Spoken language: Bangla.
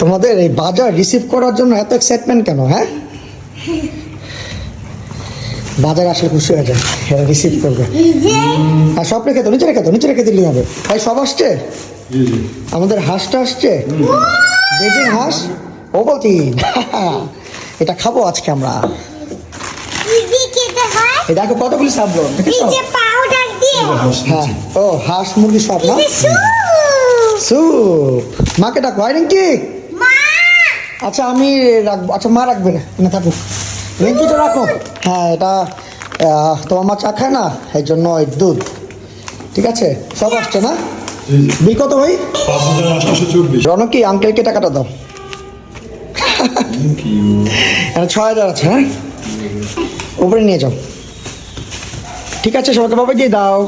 তোমাদের এই বাজার রিসিভ করার জন্য এত এক্সাইটমেন্ট কেন হ্যাঁ? বাজার আসলে খুশি হয়ে যায় এরা রিসিভ করবে। আর সব রেখে তো নিচে রেখে তো নিচে রেখে দিলেই হবে। ভাই সব আসছে? আমাদের হাঁসটা আসছে? বেজিং হাঁস? ও বলছি এটা খাব আজকে আমরা। দেখো কতগুলি সাবলো হ্যাঁ ও হাঁস মুরগি সব না? সুপ স্যুপ মাকে ডাকো রিঙ্কি? মা আচ্ছা আমি রাখব। আচ্ছা মা রাখবে না। না থাকুক। রিঙ্কিটা রাখো। হ্যাঁ এটা তোমার মা চা খায় না? এই জন্য দুধ। ঠিক আছে? সব আসছে না? বিল কত ভাই? রনকি আঙ্কেলকে টাকাটা দাও। ছয় হাজার আছে হ্যাঁ? উপরে নিয়ে যাও। ঠিক আছে সবাইকে বাবা দিয়ে দাও।